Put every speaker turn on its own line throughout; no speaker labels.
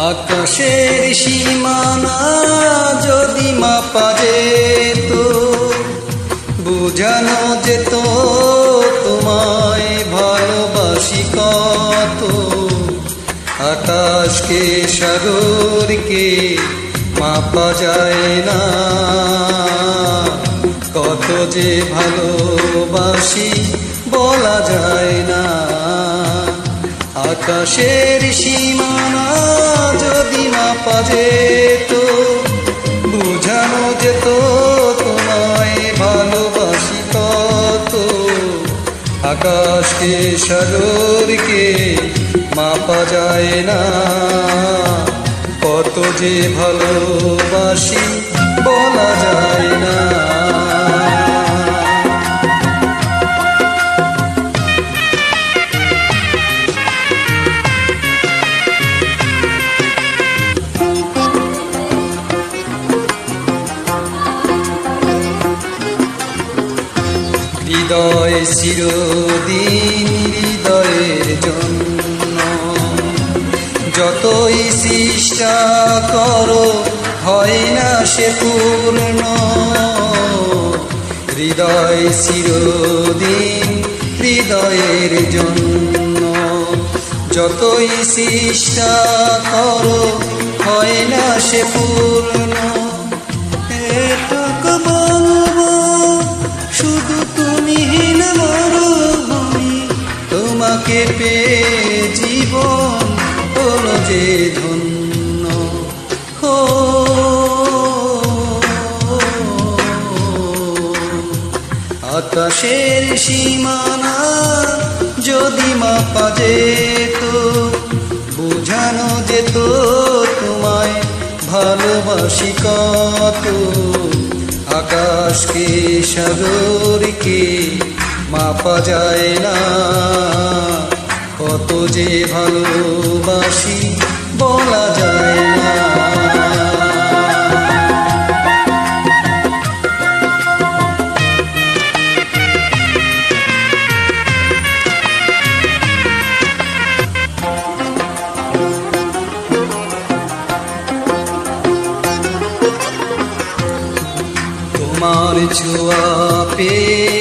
আকাশের সীমানা যদি মাপা যেত, বুঝানো যেত তোমায় ভালোবাসি কত। আকাশকে, সাগরকে মাপা যায় না। কত যে ভালোবাসি বলা যায় না। আকাশের সীমানা যেত বুঝানো যেত তোমায় ভালোবাসি কত আকাশকে সাগরকে মাপা যায় না কত যে ভালোবাসি হৃদয় চিরদিন হৃদয়ের জন্য। যতই চেষ্টা করো, হয় না সে পূর্ণ। হৃদয় চিরদিন হৃদয়ের জন্য। যতই চেষ্টা করো, হয় না সে পূর্ণ। তোমাকে পেয়ে জীবন হলো যে ধন্য। হো। আকাশের সীমানা যদি মাপা যেত, বুঝানো যেত তোমায় ভালোবাসি কত। আকাশকে, সাগরকে মাপা যায় না। কত যে ভালোবাসি বলা যায় না। তোমার ছোঁয়া পেয়ে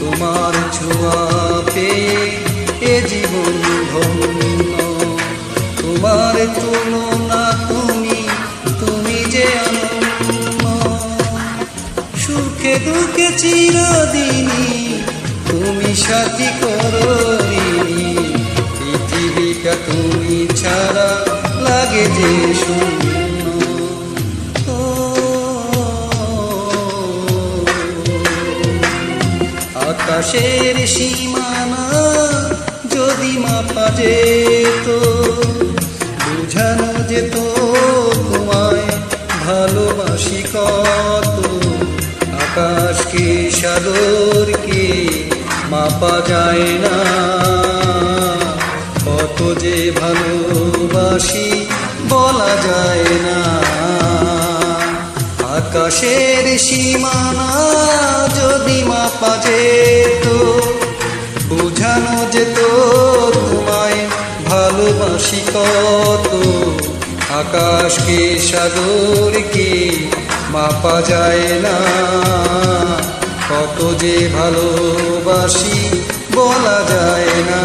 তোমার ছোঁয়া পেয়ে এ জীবন ধন্য। তোমার তুলনা তুমি তুমি যে সুখে দুঃখে চিরদিনই তুমি সাথী করিনি পৃথিবীটা তুমি ছাড়া লাগে যে শূন্য সীমানা যদি মাপা যেত, বুঝানো যেত তোমায় ভালোবাসি কত। আকাশকে সাগরকে মাপা যায় না। কত যে ভালোবাসি বলা যায় না। আকাশের সীমানা যদি মাপা যেত, বুঝানো যেত তোমায় ভালোবাসি কত। আকাশকে সাগরকে মাপা যায় না। কত যে ভালোবাসি বলা যায় না।